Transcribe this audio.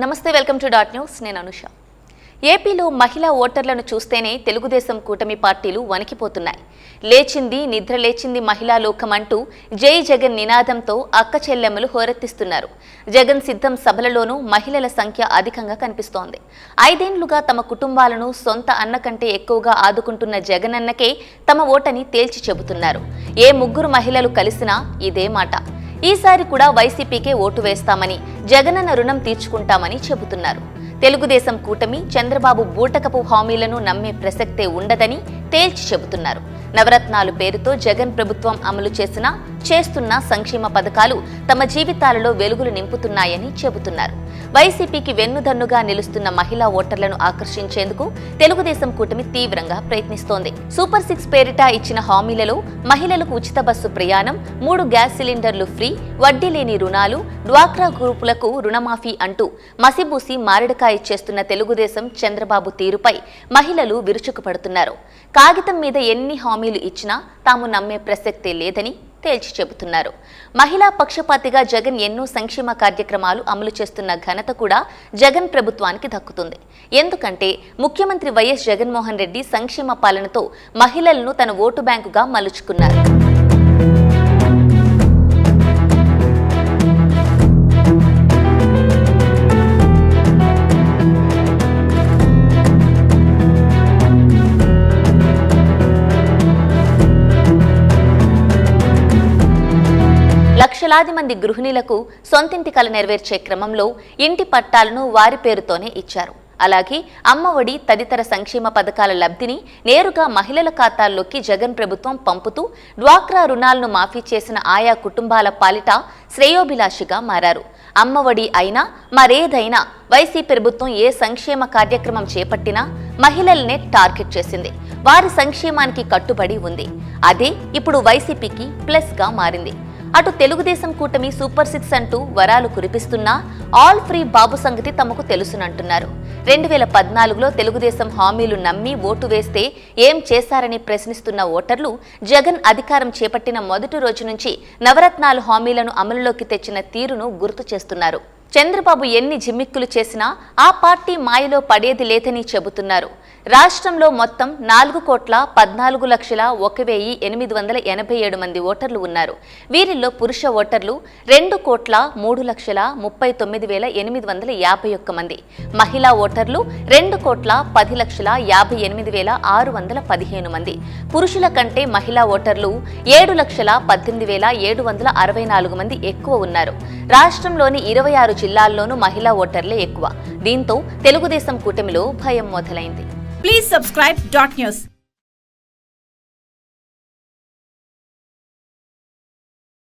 నమస్తే welcome to dot news. నేను అనుష. ఏపీలో మహిళా ఓటర్లను చూస్తేనే తెలుగుదేశం కూటమి పార్టీలు వణికిపోతున్నాయి. లేచింది నిద్ర లేచింది మహిళా లోకం అంటూ జై జగన్ నినాదంతో అక్క చెల్లెమ్మలు హోరెత్తిస్తున్నారు. జగన్ సిద్ధం సభలలోనూ మహిళల సంఖ్య అధికంగా కనిపిస్తోంది. ఐదేండ్లుగా తమ కుటుంబాలను సొంత అన్న కంటే ఎక్కువగా ఆదుకుంటున్న జగన్ అన్నకే తమ ఓటని తేల్చి చెబుతున్నారు. ఏ ముగ్గురు మహిళలు కలిసినా ఇదే మాట. ఈసారి కూడా వైసీపీకే ఓటు వేస్తామని జగనన్న రుణం తీర్చుకుంటామని చెబుతున్నారు. తెలుగుదేశం కూటమి చంద్రబాబు బూటకపు హామీలను నమ్మే ప్రసక్తే ఉండదని తేల్చి చెబుతున్నారు. నవరత్నాలు పేరుతో జగన్ ప్రభుత్వం అమలు చేసిన చేస్తున్న సంక్షేమ పథకాలు తమ జీవితాలలో వెలుగులు నింపుతున్నాయని చెబుతున్నారు. వైసీపీకి వెన్నుదన్నుగా నిలుస్తున్న మహిళా ఓటర్లను ఆకర్షించేందుకు తెలుగుదేశం కూటమి తీవ్రంగా ప్రయత్నిస్తోంది. సూపర్ సిక్స్ పేరిట ఇచ్చిన హామీలలో మహిళలకు ఉచిత బస్సు ప్రయాణం మూడు గ్యాస్ సిలిండర్లు ఫ్రీ వడ్డీ లేని రుణాలు డ్వాక్రా గ్రూపులకు రుణమాఫీ అంటూ మసిబూసి మారడకాయ చేస్తున్న తెలుగుదేశం చంద్రబాబు తీరుపై మహిళలు విరుచుకుపడుతున్నారు. కాగితం మీద ఎన్ని హామీలు ఇచ్చినా తాము నమ్మే ప్రసక్తే లేదని తేల్చి చెబుతున్నారు. మహిళా పక్షపాతిగా జగన్ ఎన్నో సంక్షేమ కార్యక్రమాలు అమలు చేస్తున్న ఘనత కూడా జగన్ ప్రభుత్వానికి దక్కుతుంది. ఎందుకంటే ముఖ్యమంత్రి వైఎస్ జగన్మోహన్ రెడ్డి సంక్షేమ పాలనతో మహిళలను తన ఓటు బ్యాంకుగా మలుచుకున్నారు. లక్షలాది మంది గృహిణులకు సొంతింటి కల నెరవేర్చే క్రమంలో ఇంటి పట్టాలను వారి పేరుతోనే ఇచ్చారు. అలాగే అమ్మఒడి తదితర సంక్షేమ పథకాల లబ్ధిని నేరుగా మహిళల ఖాతాల్లోకి జగన్ ప్రభుత్వం పంపుతూ డ్వాక్రా రుణాలను మాఫీ చేసిన ఆయా కుటుంబాల పాలిట శ్రేయోభిలాషిగా మారారు. అమ్మఒడి అయినా మరేదైనా వైసీపీ ప్రభుత్వం ఏ సంక్షేమ కార్యక్రమం చేపట్టినా మహిళల్నే టార్గెట్ చేసింది. వారి సంక్షేమానికి కట్టుబడి ఉంది. అదే ఇప్పుడు వైసీపీకి ప్లస్గా మారింది. అటు తెలుగుదేశం కూటమి సూపర్ సిక్స్ అంటూ వరాలు కురిపిస్తున్నా ఆల్ ఫ్రీ బాబు సంగతి తమకు తెలుసునంటున్నారు. రెండు వేల పద్నాలుగులో తెలుగుదేశం హామీలు నమ్మి ఓటు వేస్తే ఏం చేశారని ప్రశ్నిస్తున్న ఓటర్లు జగన్ అధికారం చేపట్టిన మొదటి రోజు నుంచి నవరత్నాలు హామీలను అమలులోకి తెచ్చిన తీరును గుర్తు చేస్తున్నారు. చంద్రబాబు ఎన్ని జిమ్మిక్కులు చేసినా ఆ పార్టీ మాయలో పడేది లేదని చెబుతున్నారు. రాష్ట్రంలో మొత్తం నాలుగు కోట్ల పద్నాలుగు లక్షల ఒక వెయ్యి ఎనిమిది వందల ఎనభై ఏడు మంది ఓటర్లు ఉన్నారు. వీరిలో పురుష ఓటర్లు రెండు కోట్ల మూడు లక్షల ముప్పై తొమ్మిది వేల ఎనిమిది వందల యాభై ఒక్క మంది. మహిళా ఓటర్లు రెండు కోట్ల పది లక్షల యాభై ఎనిమిది వేల ఆరు వందల పదిహేను మంది. పురుషుల కంటే మహిళా ఓటర్లు ఏడు లక్షల పద్దెనిమిది వేల ఏడు వందల అరవై నాలుగు మంది ఎక్కువ ఉన్నారు. రాష్ట్రంలోని ఇరవై ఆరు జిల్లాల్లోనూ మహిళా ఓటర్లే ఎక్కువ. దీంతో తెలుగుదేశం కూటమిలో భయం మొదలైంది. Please subscribe dot news